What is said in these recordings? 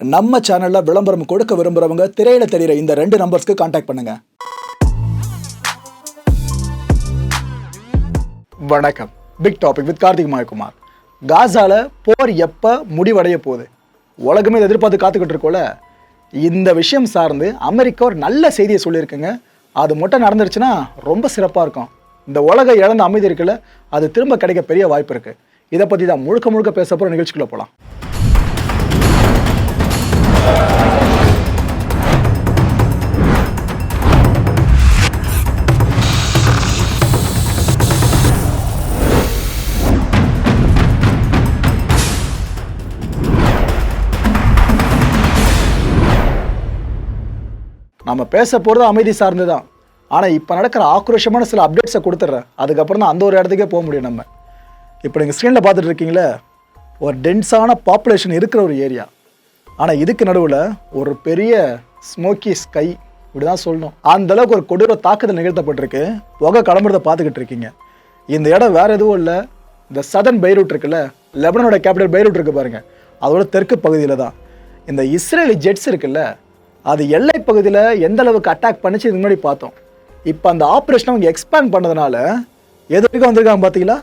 நம்ம சேனலில் விளம்பரம் கொடுக்க விரும்புறவங்க திரையில தெரிகிற இந்த ரெண்டு நம்பர்ஸ்க்கு காண்டாக்ட் பண்ணுங்க. வணக்கம். Big topic with Karthik Mayakumar. காசால போர் எப்போ முடிவடைய போகுது? உலகமே எதிர்பார்த்து காத்துக்கிட்டு இருக்கோல இந்த விஷயம் சார்ந்து அமெரிக்கா ஒரு நல்ல செய்தியை சொல்லியிருக்குங்க. அது மட்டும் நடந்துருச்சுன்னா ரொம்ப சிறப்பாக இருக்கும். இந்த உலக இழந்த அமைதி இருக்குல்ல அது திரும்ப கிடைக்க பெரிய வாய்ப்பு இருக்குது இதை பற்றி தான் முழுக்க முழுக்க பேச போகிற நிகழ்ச்சிக்குள்ளே போகலாம் நம்ம பேச போகிறது அமைதி சார்ந்து தான் ஆனால் இப்போ நடக்கிற ஆக்ரோஷமான சில அப்டேட்ஸை கொடுத்துட்றேன். அதுக்கப்புறம் தான் அந்த ஒரு இடத்துக்கே போக முடியும் நம்ம. இப்போ நீங்கள் ஸ்க்ரீனில் பார்த்துட்டு இருக்கீங்களே ஒரு டென்ஸான பாப்புலேஷன் இருக்கிற ஒரு ஏரியா ஆனால் இதுக்கு நடுவில் ஒரு பெரிய ஸ்மோக்கி ஸ்கை இப்படி தான் சொல்லணும் அந்தளவுக்கு ஒரு கொடூர தாக்குதல் நிகழ்த்தப்பட்டிருக்கு. புகை கிளம்புறதை பார்த்துக்கிட்டு இருக்கீங்க. இந்த இடம் வேறு எதுவும் இல்லை. இந்த சதன் பைரூட் இருக்குல்ல லெபனனோட கேபிட்டல் பைரூட் இருக்குது பாருங்கள் அதோட தெற்கு பகுதியில் தான் இந்த இஸ்ரேலி ஜெட்ஸ் இருக்குல்ல அது எல்லை பகுதியில் எந்த அளவுக்கு அட்டாக் பண்ணிச்சு இதுக்கு முன்னாடி பார்த்தோம். இப்போ அந்த ஆப்ரேஷனை அவங்க எக்ஸ்பேண்ட் பண்ணதுனால எது வரைக்கும் வந்திருக்காங்க பார்த்தீங்களா?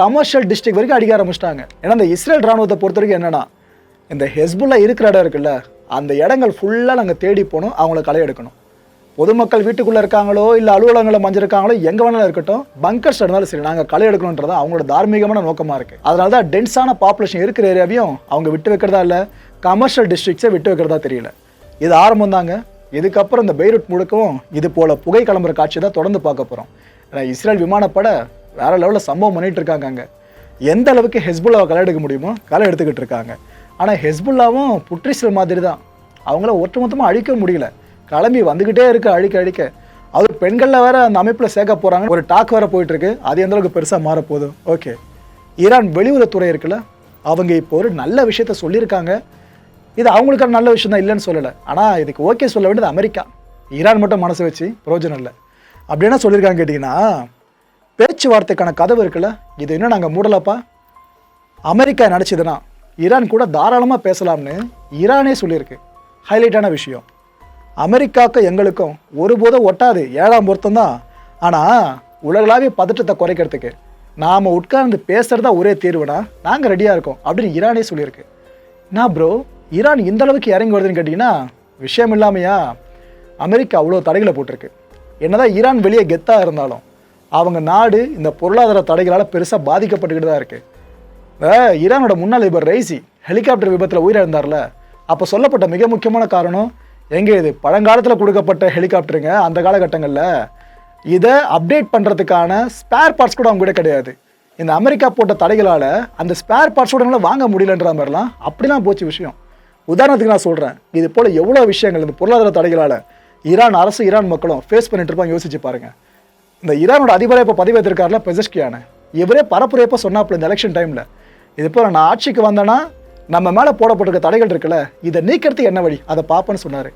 கமர்ஷியல் டிஸ்ட்ரிக்ட் வரைக்கும் அடிக்க ஆரம்பிச்சிட்டாங்க. ஏன்னா இந்த இஸ்ரேல் ராணுவத்தை பொறுத்த வரைக்கும் என்னென்னா இந்த ஹெஸ்புல்லா இருக்கிற இடம் இருக்குல்ல அந்த இடங்கள் ஃபுல்லாக நாங்கள் தேடி போகணும் அவங்கள களை எடுக்கணும். பொதுமக்கள் வீட்டுக்குள்ளே இருக்காங்களோ இல்லை அலுவலகங்களில் மஞ்சிருக்காங்களோ எங்கே வேணாலும் இருக்கட்டும் பங்கர்ஸ் இருந்தாலும் சரி நாங்கள் களை எடுக்கணுன்றது அவங்களோட தார்மீகமான நோக்கமாக இருக்குது அதனால தான் டென்ஸான பாப்புலேஷன் இருக்கிற ஏரியாவையும் அவங்க விட்டு வைக்கிறதா இல்லை கமர்ஷியல் டிஸ்ட்ரிக்ஸை விட்டு வைக்கிறதா தெரியல. இது ஆரம்பம் தாங்க இதுக்கப்புறம் இந்த பெய்ரூட் முழுக்கவும் இது போல புகை கிளம்புற காட்சி தான் தொடர்ந்து பார்க்க போகிறோம் ஏன்னா இஸ்ரேல் விமானப்படை வேற லெவலில் சம்பவம் பண்ணிட்டு இருக்காங்க அங்கே எந்த அளவுக்கு ஹெஸ்புல்லாவை களை எடுக்க முடியுமோ களை எடுத்துக்கிட்டு இருக்காங்க. ஆனால் ஹெஸ்புல்லாவும் புற்றிசல் மாதிரி தான். அவங்கள ஒட்டுமொத்தமாக அழிக்க முடியல. கிளம்பி வந்துக்கிட்டே இருக்கு அழிக்க அழிக்க. அது பெண்களில் வேற அந்த அமைப்பில் சேர்க்க போகிறாங்க ஒரு டாக் வேற போயிட்டுருக்கு. அது எந்த அளவுக்கு பெருசாக மாறப்போகுது ஓகே. ஈரான் வெளியுறவுத்துறை இருக்குல்ல அவங்க இப்போ ஒரு நல்ல விஷயத்த சொல்லியிருக்காங்க. இது அவங்களுக்கான நல்ல விஷயம் தான் இல்லைன்னு சொல்லலை. ஆனால் இதுக்கு ஓகே சொல்ல வேண்டியது அமெரிக்கா. ஈரான் மட்டும் மனசு வச்சு பிரயோஜனம் இல்லை. அப்படி என்ன சொல்லியிருக்காங்க கேட்டிங்கன்னா பேச்சுவார்த்தைக்கான கதவு இருக்குல்ல இது இன்னும் நாங்கள் மூடலப்பா? அமெரிக்கா நினச்சிதுன்னா ஈரான் கூட தாராளமாக பேசலாம்னு ஈரானே சொல்லியிருக்கு. ஹைலைட்டான விஷயம். அமெரிக்காவுக்கு எங்களுக்கும் ஒருபோதும் ஒட்டாது. ஏழாம் பொருத்தம்தான் ஆனால் உலகளாவிய பதட்டத்தை குறைக்கிறதுக்கு நாம் உட்கார்ந்து பேசுகிறதா ஒரே தீர்வுனா நாங்கள் ரெடியாக இருக்கோம் அப்படின்னு ஈரானே சொல்லியிருக்கு. நான் ப்ரோ ஈரான் இந்த அளவுக்கு இறங்கி வருதுன்னு கேட்டிங்கன்னா விஷயம் இல்லாமையா அமெரிக்கா அவ்வளோ தடைகளை போட்டிருக்கு. என்னதான் ஈரான் வெளியே கெத்தாக இருந்தாலும் அவங்க நாடு இந்த பொருளாதார தடைகளால் பெருசாக பாதிக்கப்பட்டுக்கிட்டு தான் இருக்குது ஈரானோட முன்னாள் அதிபர் ரைசி ஹெலிகாப்டர் விபத்தில் உயிரிழந்தார்ல. அப்போ சொல்லப்பட்ட மிக முக்கியமான காரணம் எங்கே இது பழங்காலத்தில் கொடுக்கப்பட்ட ஹெலிகாப்டருங்க அந்த காலகட்டங்களில். இதை அப்டேட் பண்ணுறதுக்கான ஸ்பேர் பார்ட்ஸ் கூட அவங்க கூட கிடையாது. இந்த அமெரிக்கா போட்ட தடைகளால் அந்த ஸ்பேர் பார்ட்ஸோட எல்லாம் வாங்க முடியலன்ற மாதிரிலாம் அப்படிலாம் போச்சு விஷயம். உதாரணத்துக்கு நான் சொல்கிறேன் இது போல் எவ்வளோ விஷயங்கள் இந்த பொருளாதார தடைகளால் ஈரான் அரசு ஈரான் மக்களும் ஃபேஸ் பண்ணிட்டு இருப்பாங்க யோசிச்சு பாருங்கள் இந்த ஈரானோட அதிபரை இப்போ பதிவேற்றிருக்காருல பெசஸ்கியான. இவரே பரப்புரையப்போ சொன்னாப்புல இந்த எலெக்ஷன் டைமில் இது போல் நான் ஆட்சிக்கு வந்தேன்னா நம்ம மேலே போடப்பட்டிருக்க தடைகள் இருக்குல்ல இதை நீக்கிறதுக்கு என்ன வழி? அதை பார்ப்பேன்னு சொன்னார்.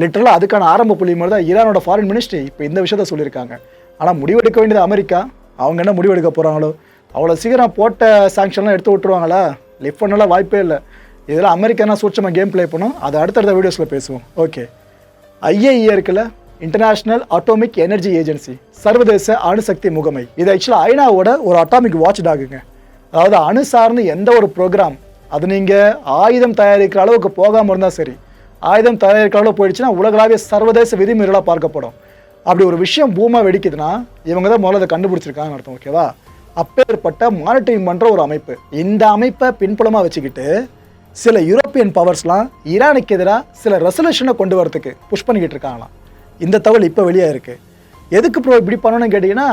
லிட்டரலாக அதுக்கான ஆரம்ப புள்ளி மாதிரி தான் ஈரானோட ஃபாரின் மினிஸ்ட்ரி இப்போ இந்த விஷயத்த சொல்லியிருக்காங்க. ஆனால் முடிவெடுக்க வேண்டியது அமெரிக்கா? அவங்க என்ன முடிவெடுக்க போகிறாங்களோ அவ்வளோ சீக்கிரம் போட்ட சாங்ஷன்லாம் எடுத்து விட்டுருவாங்களா? லிஃப்ட் பண்ணலாம் வாய்ப்பே இல்லை. இதில் அமெரிக்கானா சூட்சமாக கேம் ப்ளே பண்ணோம். அதை அடுத்தடுத்த வீடியோஸில் பேசுவோம். ஓகே ஐஏஇஏ இருக்குல்ல இன்டர்நேஷ்னல் அட்டாமிக் எனர்ஜி ஏஜென்சி சர்வதேச அணுசக்தி முகமை. இது ஆக்சுவலாக ஐநாவோட ஒரு அட்டாமிக் வாட்ச் டாகுங்க அதாவது அணு சார்ந்து எந்த ஒரு ப்ரோக்ராம் அது நீங்கள் ஆயுதம் தயாரிக்கிற அளவுக்கு போகாமல் இருந்தால் சரி. ஆயுதம் தயாரிக்கிற அளவு போயிடுச்சுன்னா உலகளாவிய சர்வதேச விதிமீறலாக பார்க்கப்படும். அப்படி ஒரு விஷயம் பூமா வெடிக்குதுன்னா இவங்க தான் முதல்ல அதை கண்டுபிடிச்சிருக்காங்கன்னு அர்த்தம் ஓகேவா அப்பேற்பட்ட மானிட்டரிங் பண்ணுற ஒரு அமைப்பு. இந்த அமைப்பை பின்புலமாக வச்சுக்கிட்டு சில யூரோப்பியன் பவர்ஸ்லாம் ஈரானுக்கு எதிராக சில ரெசல்யூஷனை கொண்டு வரதுக்கு புஷ் பண்ணிக்கிட்டு இருக்காங்களாம். இந்த தகவல் இப்போ வெளியே இருக்குது எதுக்கு ப்ரோ இப்படி பண்ணணும்னு கேட்டிங்கன்னா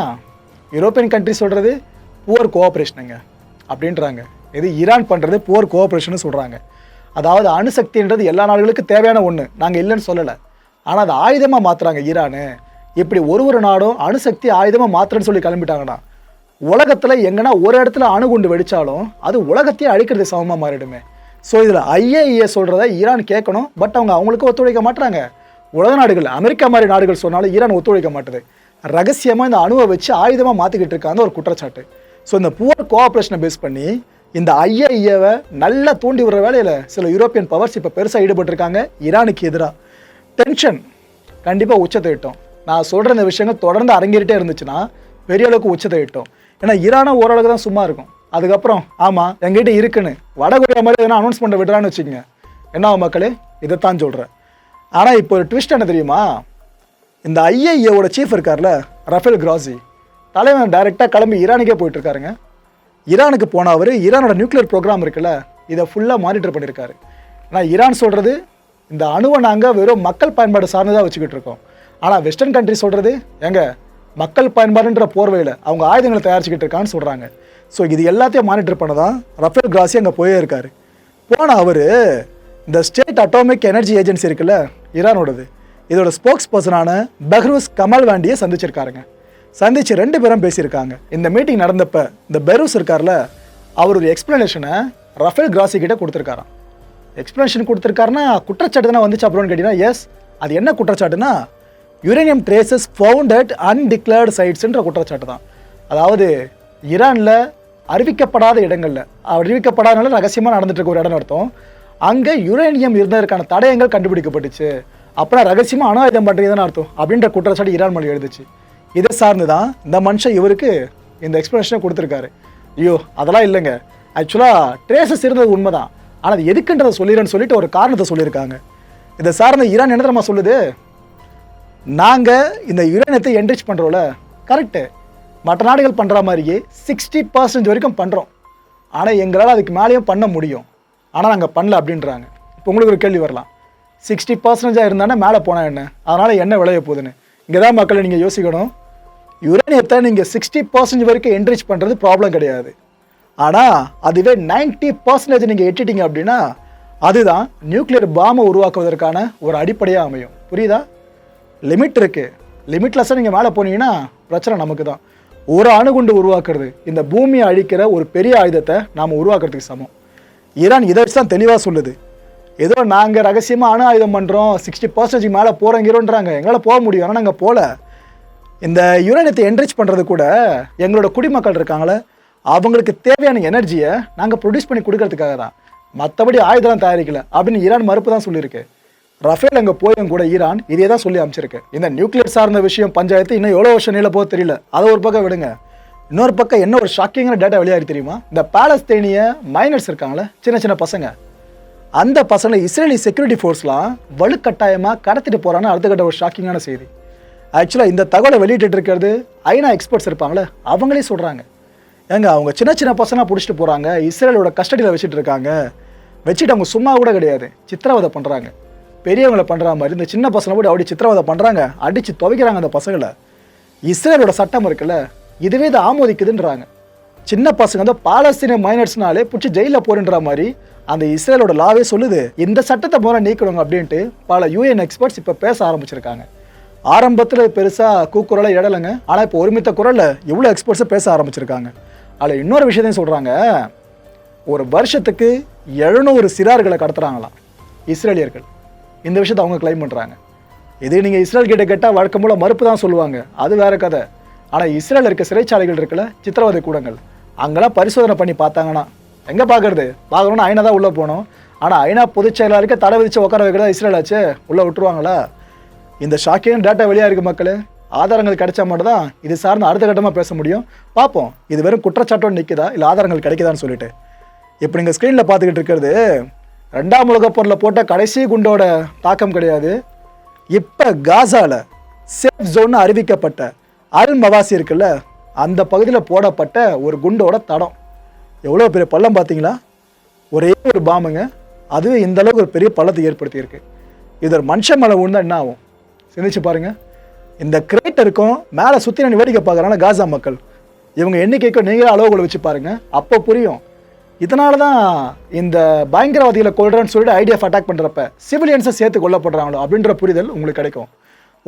யூரோப்பியன் கண்ட்ரி சொல்கிறது புவர் கோஆப்ரேஷனுங்க அப்படின்றாங்க. இது ஈரான் பண்ணுறது புவர் கோஆப்ரேஷன் சொல்கிறாங்க அதாவது அணுசக்தின்றது எல்லா நாடுகளுக்கும் தேவையான ஒன்று நாங்கள் இல்லைன்னு சொல்லலை. ஆனால் அதை ஆயுதமாக மாற்றுறாங்க ஈரானு. இப்படி ஒரு ஒரு நாடும் அணுசக்தி ஆயுதமாக மாற்றுறேன்னு சொல்லி கிளம்பிட்டாங்கன்னா உலகத்தில் எங்கன்னா ஒரு இடத்துல அணுகுண்டு வெடித்தாலும் அது உலகத்தையே அழிக்கிறது சமமாக மாறிடுமே. ஸோ இதில் ஐஏஇஏ சொல்கிறத ஈரான் கேட்கணும் பட் அவங்க அவங்களுக்கு ஒத்துழைக்க மாட்டுறாங்க உலக நாடுகள் அமெரிக்கா மாதிரி நாடுகள் சொன்னாலும் ஈரான் ஒத்துழைக்க மாட்டுது. ரகசியமாக இந்த அணுவை வச்சு ஆயுதமாக மாற்றிக்கிட்டு இருக்காங்க ஒரு குற்றச்சாட்டு. ஸோ இந்த புவர் கோஆப்ரேஷனை பேஸ் பண்ணி இந்த ஐஏஏவை நல்லா தூண்டி விடுற வேலையில் சில யூரோப்பியன் பவர்ஸ் இப்போ பெருசாக ஈடுபட்டிருக்காங்க ஈரானுக்கு எதிராக. டென்ஷன் கண்டிப்பாக உச்சத்தை எட்டும் நான் சொல்கிற இந்த விஷயங்கள் தொடர்ந்து அரங்கேறிட்டே இருந்துச்சுன்னா பெரிய அளவுக்கு உச்சத்தை எட்டும் ஏன்னா ஈரானும் ஓரளவுக்கு தான் சும்மா இருக்கும். அதுக்கப்புறம் ஆமாம் எங்கிட்ட இருக்குன்னு. வடகொரியா மாதிரி எதனா அனௌன்ஸ்மெண்ட்டை விடுறான்னு வச்சுக்கோங்க. என்ன ஆகும் மக்களே? இதைத்தான் சொல்கிறேன் ஆனால் இப்போ ஒரு ட்விஸ்ட் என்ன தெரியுமா? இந்த ஐஏஏவோட சீஃப் இருக்கார்ல ரஃபேல் கிராசி. தலைவன் டைரெக்டாக கிளம்பி ஈரானுக்கே போயிட்டுருக்காருங்க. ஈரானுக்கு போன அவர் ஈரானோட நியூக்ளியர் ப்ரோக்ராம் இருக்குல்ல இதை ஃபுல்லாக மானிட்டர் பண்ணியிருக்காரு. ஆனால் ஈரான் சொல்கிறது இந்த அணுவை நாங்கள் வெறும் மக்கள் பயன்பாடு சார்ந்ததாக வச்சுக்கிட்டு இருக்கோம். ஆனால் வெஸ்டர்ன் கண்ட்ரி சொல்கிறது எங்க மக்கள் பயன்பாடுன்ற போர்வையில் அவங்க ஆயுதங்களை தயாரிச்சுக்கிட்டு இருக்கான்னு சொல்கிறாங்க ஸோ இது எல்லாத்தையும் மானிட்டர் பண்ண தான் ரஃபேல் கிராசி அங்கே போயே இருக்கார். போன அவர் இந்த ஸ்டேட் அட்டாமிக் எனர்ஜி ஏஜென்சி இருக்குல்ல ஈரானோடது. இதோட ஸ்போக்ஸ் பர்சனான பெஹ்ரூஸ் கமல் வாண்டியை சந்திச்சிருக்காருங்க. சந்திச்சு ரெண்டு பேரும் பேசியிருக்காங்க. இந்த மீட்டிங் நடந்தப்ப இந்த பெரூஸ் இருக்கார்ல அவருடைய எக்ஸ்ப்ளனேஷனை எக்ஸ்பிளனேஷனை ரஃபேல் கிராசி கிட்ட கொடுத்துருக்காராம். எக்ஸ்ப்ளனேஷன் கொடுத்துருக்காருன்னா குற்றச்சாட்டு தானே வந்துச்சு அப்புறம்னு கேட்டிங்கன்னா எஸ் அது என்ன குற்றச்சாட்டுனா uranium traces found at undeclared சைட்ஸுன்ற குற்றச்சாட்டு தான் அதாவது ஈரானில் அறிவிக்கப்படாத இடங்களில். அறிவிக்கப்படாதனால ரகசியமாக நடந்துட்டு இருக்க ஒரு இடம் அர்த்தம். அங்கே யுரேனியம் இருந்ததற்கான தடயங்கள் கண்டுபிடிக்கப்பட்டுச்சு. அப்புறம் ரகசியமாக அணு ஆயுதம் பண்ணுறதுன்னு அர்த்தம். அப்படின்ற குற்றச்சாட்டு ஈரான் மொழி எழுதுச்சு. இதை சார்ந்து தான் இந்த மனுஷன் இவருக்கு இந்த எக்ஸ்பிளேஷனை கொடுத்துருக்காரு. ஐயோ அதெல்லாம் இல்லைங்க. ஆக்சுவலாக ட்ரேசஸ் இருந்தது உண்மைதான். ஆனால் அது எதுக்குன்றதை சொல்லிடுறேன்னு சொல்லிட்டு ஒரு காரணத்தை சொல்லியிருக்காங்க. இதை சார்ந்த ஈரான் என்ன தெரியுமா சொல்லுது? நாங்கள் இந்த யுரேனியத்தை என்ரிச் பண்ணுறோம்ல கரெக்டு மற்ற நாடுகள் பண்ணுற மாதிரியே சிக்ஸ்டி பர்சன்ட் வரைக்கும் பண்ணுறோம் ஆனால் எங்களால் அதுக்கு மேலேயும் பண்ண முடியும். ஆனால் நாங்கள் பண்ணல அப்படின்றாங்க. இப்போ உங்களுக்கு ஒரு கேள்வி வரலாம். சிக்ஸ்டி பர்சன்டேஜாக இருந்தானே மேலே போனால் என்ன? அதனால் என்ன விளைய போகுதுன்னு. இங்கே தான் மக்களை நீங்கள் யோசிக்கணும். யுரேனியத்தை நீங்கள் சிக்ஸ்டி பர்சன்ட் வரைக்கும் என்ரிச் பண்ணுறது ப்ராப்ளம் கிடையாது. ஆனால் அதுவே 90% பர்சன்டேஜ் நீங்கள் எட்டிட்டீங்க அப்படின்னா அதுதான் நியூக்ளியர் பாமை உருவாக்குவதற்கான ஒரு அடிப்படையாக அமையும். புரியுதா? லிமிட் இருக்குது லிமிட்லெஸ்ஸாக நீங்கள் மேலே போனீங்கன்னா பிரச்சனை நமக்கு தான் ஒரு அணுகுண்டு உருவாக்குறது. இந்த பூமியை அழிக்கிற ஒரு பெரிய ஆயுதத்தை நாம் உருவாக்குறதுக்கு சமம். ஈரான் இதை வச்சு தான் தெளிவாக சொல்லுது. ஏதோ நாங்கள் ரகசியமாக அணு ஆயுதம் பண்ணுறோம் சிக்ஸ்டி பர்சன்டேஜ் மேலே போகிறோங்கிறோன்றாங்க எங்களால் போக முடியும் ஆனால் நாங்கள் போகல இந்த யுரேனியத்தை என்ரிச் பண்ணுறது கூட எங்களோட குடிமக்கள் இருக்காங்களே அவங்களுக்கு தேவையான எனர்ஜியை நாங்கள் ப்ரொடியூஸ் பண்ணி கொடுக்கறதுக்காக தான். மற்றபடி ஆயுதம் தயாரிக்கல அப்படின்னு ஈரான் மறுப்பு தான் சொல்லியிருக்கு. ரஃபேல் அங்கே போயும் கூட ஈரான் இதே தான் சொல்லி அமைச்சிருக்கு இந்த நியூக்ளியர் சார்ந்த விஷயம் பஞ்சாயத்து இன்னும் எவ்வளோ வருஷம் நீள போக தெரியல. அதை ஒரு பக்கம் விடுங்க. இன்னொரு பக்கம் என்ன ஒரு ஷாக்கிங்கான டேட்டா வெளியாகி தெரியுமா? இந்த பாலஸ்தீனிய மைனர்ஸ் இருக்காங்களே சின்ன சின்ன பசங்க. அந்த பசங்களை இஸ்ரேலி செக்யூரிட்டி ஃபோர்ஸ்லாம் வலுக்கட்டாயமாக கடத்திட்டு போகிறான்னு அடுத்த கட்ட ஒரு ஷாக்கிங்கான செய்தி. ஆக்சுவலாக இந்த தகவலை வெளியிட்டு இருக்கிறது ஐநா எக்ஸ்பர்ட்ஸ் இருப்பாங்களே அவங்களே சொல்கிறாங்க ஏங்க அவங்க சின்ன சின்ன பசங்களாக பிடிச்சிட்டு போகிறாங்க இஸ்ரேலோட கஸ்டடியில் வச்சுட்டு இருக்காங்க. வச்சுட்டு அவங்க சும்மா கூட கிடையாது. சித்திரவதை பண்ணுறாங்க பெரியவங்களை பண்ணுற மாதிரி இந்த சின்ன பசங்களை கூட அப்படி சித்திரவதை பண்ணுறாங்க அடித்து துவைக்கிறாங்க அந்த பசங்களை. இஸ்ரேலோட சட்டம் இருக்குல்ல இதுவே இதை ஆமோதிக்குதுன்றாங்க. சின்ன பசங்க வந்து பாலஸ்தீன மைனர்ஸ்னாலே பிடிச்சி ஜெயிலில் போறன்ற மாதிரி அந்த இஸ்ரேலோட லாவே சொல்லுது. இந்த சட்டத்தை போல நீக்கணுங்க அப்படின்ட்டு பல யூஎன் எக்ஸ்பர்ட்ஸ் இப்போ பேச ஆரம்பிச்சிருக்காங்க. ஆரம்பத்தில் பெருசாக கூக்குரலை இடலைங்க ஆனால் இப்போ ஒருமித்த குரலில் எவ்வளோ எக்ஸ்பர்ட்ஸும் பேச ஆரம்பிச்சிருக்காங்க. அதில் இன்னொரு விஷயத்தையும் சொல்கிறாங்க ஒரு வருஷத்துக்கு எழுநூறு சிறார்களை கடத்துறாங்களாம் இஸ்ரேலியர்கள். இந்த விஷயத்தை அவங்க கிளைம் பண்ணுறாங்க இது நீங்கள் இஸ்ரேல் கிட்ட கேட்டால் வழக்கம் போல் மறுப்பு தான் சொல்லுவாங்க. அது வேற கதை. ஆனால் இஸ்ரேல் இருக்க சிறைச்சாலைகள் இருக்குல்ல சித்திரவதை கூடங்கள் அங்கெல்லாம் பரிசோதனை பண்ணி பார்த்தாங்கன்னா எங்கே பார்க்கறது? பார்க்கணும்னா ஐநா தான் உள்ளே போகணும். ஆனால் ஐநா பொதுச் செயலாளருக்கு தடை விதிச்சு உட்கார வைக்கிறதா இஸ்ரேல் ஆச்சு? உள்ளே விட்டுருவாங்களா? இந்த ஷாக்கிங் டேட்டா வெளியாக இருக்குது மக்கள். ஆதாரங்கள் கிடைச்சா மட்டும் தான் இது சார்ந்து அடுத்த கட்டமாக பேச முடியும். பார்ப்போம். இது வெறும் குற்றச்சாட்டோடு நிற்குதா இல்லை ஆதாரங்கள் கிடைக்குதான்னு சொல்லிட்டு. இப்போ நீங்கள் ஸ்க்ரீனில் பார்த்துக்கிட்டு இருக்கிறது? ரெண்டாம் உலகப் போரில் போட்ட கடைசி குண்டோட தாக்கம் கிடையாது. இப்போ காசாவில் சேஃப் ஜோன் அறிவிக்கப்பட்ட அல் மவாசி இருக்குல்ல அந்த பகுதியில் போடப்பட்ட ஒரு குண்டோட தடம். எவ்வளோ பெரிய பள்ளம் பார்த்தீங்களா ஒரே ஒரு பாம்புங்க. அதுவே இந்த அளவுக்கு ஒரு பெரிய பள்ளத்தை ஏற்படுத்தியிருக்கு. இது ஒரு மனுஷன் மேலே விழுந்தா என்ன ஆகும்? சிந்திச்சு பாருங்க. இந்த கிரேட்டருக்கும் மேலே சுற்றி நான் வேடிக்கை பார்க்குறாங்க காசா மக்கள். இவங்க எண்ணிக்கைக்கும் நீங்களே அளவுகளை வச்சு பாருங்கள் அப்போ புரியும். இதனால தான் இந்த பயங்கரவாதிகளை கொள்றேன்னு சொல்லிட்டு ஐடியா அட்டாக் பண்ணுறப்ப சிவிலியன்ஸை சேர்த்து கொல்லப்படுறாங்களோ அப்படின்ற புரிதல் உங்களுக்கு கிடைக்கும்.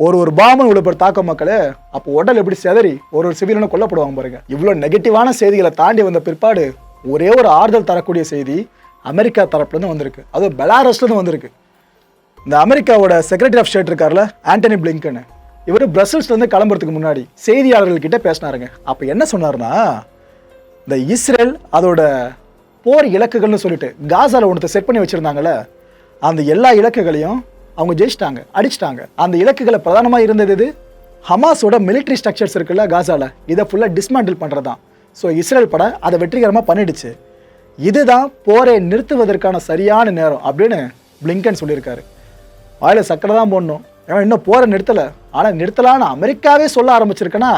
ஒரு ஒரு பாம்பு இவ்வளோ தாக்கம் தாக்க மக்களே அப்போ உடல் எப்படி செதறி ஒரு ஒரு சிவிலியனும் கொல்லப்படுவாங்க பாருங்க. இவ்வளோ நெகட்டிவான செய்திகளை தாண்டி வந்த பிற்பாடு ஒரே ஒரு ஆறுதல் தரக்கூடிய செய்தி அமெரிக்கா தரப்புலேருந்து வந்திருக்கு. அதுவும் பெலாரஸ்லேருந்து வந்திருக்கு. இந்த அமெரிக்காவோட செக்ரட்டரி ஆஃப் ஸ்டேட் இருக்கார்ல ஆண்டனி பிளிங்கன் இவர் பிரசல்ஸ்லேருந்து கிளம்புறதுக்கு முன்னாடி செய்தியாளர்கள்கிட்ட பேசினாருங்க. அப்போ என்ன சொன்னார்னா இந்த இஸ்ரேல் அதோட போர் இலக்குகள்னு சொல்லிட்டு காசாவில் ஒன்றத்தை செட் பண்ணி வச்சுருந்தாங்கள அந்த எல்லா இலக்குகளையும் அவங்க ஜெயிச்சிட்டாங்க அடிச்சிட்டாங்க. அந்த இலக்குகளை பிரதானமாக இருந்தது இது ஹமாஸோட மிலிட்ரி ஸ்ட்ரக்சர்ஸ் இருக்குல்ல காசாவில் இதை ஃபுல்லாக டிஸ்மேண்டில் பண்ணுறது தான் ஸோ இஸ்ரேல் பட அதை வெற்றிகரமாக பண்ணிடுச்சு. இதுதான் போரை நிறுத்துவதற்கான சரியான நேரம் அப்படின்னு பிளிங்கன் சொல்லியிருக்காரு. வாயில் சக்கரை தான் போடணும். ஏன்னா இன்னும் போரை நிறுத்தலை. ஆனால் நிறுத்தலான்னு அமெரிக்காவே சொல்ல ஆரம்பிச்சிருக்கேன்னா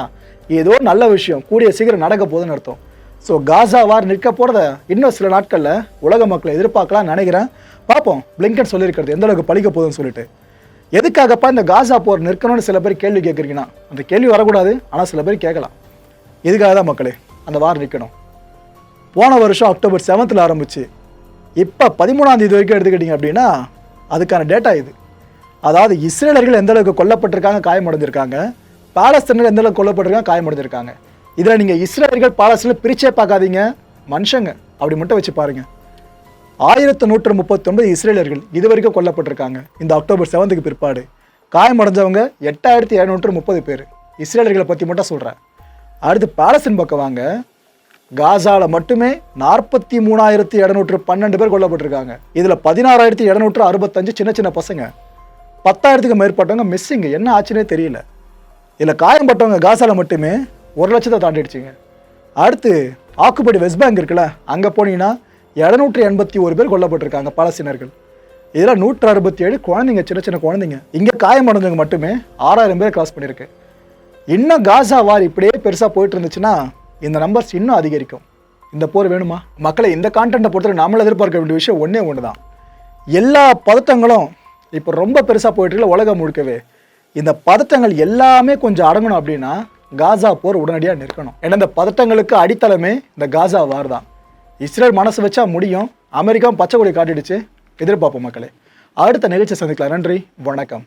ஏதோ நல்ல விஷயம். கூடிய சீக்கிரம் நடக்க போதுன்னு அர்த்தம். ஸோ காசா வார் நிற்க போகிறத இன்னும் சில நாட்களில் உலக மக்களை எதிர்பார்க்கலாம்னு நினைக்கிறேன். பார்ப்போம். பிளிங்கன் சொல்லியிருக்கிறது எந்த அளவுக்கு பழிக்க போகுதுன்னு சொல்லிட்டு. எதுக்காகப்பா இந்த காசா போர் நிற்கணும்னு சில பேர் கேள்வி கேட்குறீங்கன்னா அந்த கேள்வி வரக்கூடாது ஆனால் சில பேர் கேட்கலாம். இதுக்காக தான் மக்களே அந்த வார் நிற்கணும்? போன வருஷம் அக்டோபர் செவன்த்தில் ஆரம்பிச்சு இப்போ பதிமூணாம் தேதி வரைக்கும் எடுத்துக்கிட்டிங்க அப்படின்னா அதுக்கான டேட்டா இது. அதாவது இஸ்ரேலர்கள் எந்த அளவுக்கு கொல்லப்பட்டிருக்காங்க காயமடைஞ்சிருக்காங்க பாலஸ்தீனர்கள் எந்த அளவுக்கு கொல்லப்பட்டிருக்காங்க காயமடைஞ்சிருக்காங்க. இதில் நீங்கள் இஸ்ரேலர்கள் பாலஸ்தீனர் பிரிச்சே பார்க்காதீங்க. மனுஷங்க அப்படி மட்டும் வச்சு பாருங்க. ஆயிரத்து நூற்று முப்பத்தொன்பது இஸ்ரேலர்கள் இது வரைக்கும் கொல்லப்பட்டிருக்காங்க. இந்த அக்டோபர் செவன்த்துக்கு பிற்பாடு. காயமடைஞ்சவங்க எட்டாயிரத்தி இரநூற்று முப்பது பேர். இஸ்ரேலர்களை பற்றி மட்டும் சொல்கிறேன் அடுத்து பாலஸ்தீன் பக்கம் வாங்க. காசாவில் மட்டுமே நாற்பத்தி மூணாயிரத்தி இரநூற்று பன்னெண்டு பேர் கொல்லப்பட்டிருக்காங்க. இதில் பதினாறாயிரத்தி இரநூற்று அறுபத்தஞ்சு சின்ன சின்ன பசங்க. பத்தாயிரத்துக்கு மேற்பட்டவங்க மிஸ்ஸிங் என்ன ஆச்சுன்னே தெரியல. இதில் காயம்பட்டவங்க காசாவில் மட்டுமே ஒரு லட்சத்தை தாண்டிடுச்சுங்க. அடுத்து ஆக்குப்படி வெஸ்ட் பேங்க் இருக்குல்ல அங்கே போனீங்கன்னா இரநூற்றி எண்பத்தி ஒரு பேர் கொல்லப்பட்டிருக்காங்க பாலஸ்தீனர்கள். இதில் நூற்று அறுபத்தி ஏழு குழந்தைங்க சின்ன சின்ன குழந்தைங்க. இங்கே காயமடைஞ்சவங்க மட்டுமே ஆறாயிரம் பேர் கிராஸ் பண்ணியிருக்கு. இன்னும் காசா வார் இப்படியே பெருசாக போயிட்டு இருந்துச்சுன்னா இந்த நம்பர்ஸ் இன்னும் அதிகரிக்கும். இந்த போர் வேணுமா? மக்களை இந்த கான்டென்ட்டை பொறுத்தவரை நம்மளை எதிர்பார்க்க வேண்டிய விஷயம் ஒன்றே ஒன்று தான் எல்லா பதட்டங்களும் இப்போ ரொம்ப பெருசாக போயிட்டுருக்குல்ல உலகம் முழுக்கவே. இந்த பதட்டங்கள் எல்லாமே கொஞ்சம் அடங்கணும் அப்படின்னா காசா போர் உடனடியாக நிற்கணும். ஏன்னா இந்த பதட்டங்களுக்கு அடித்தளமே இந்த காசா வார் தான். இஸ்ரேல் மனசு வச்சா முடியும். அமெரிக்காவும் பச்சை கொடி காட்டிடுச்சு. எதிர்பார்ப்போம் மக்களே. அடுத்த நிகழ்ச்சி சந்திக்கலாம். நன்றி. வணக்கம்.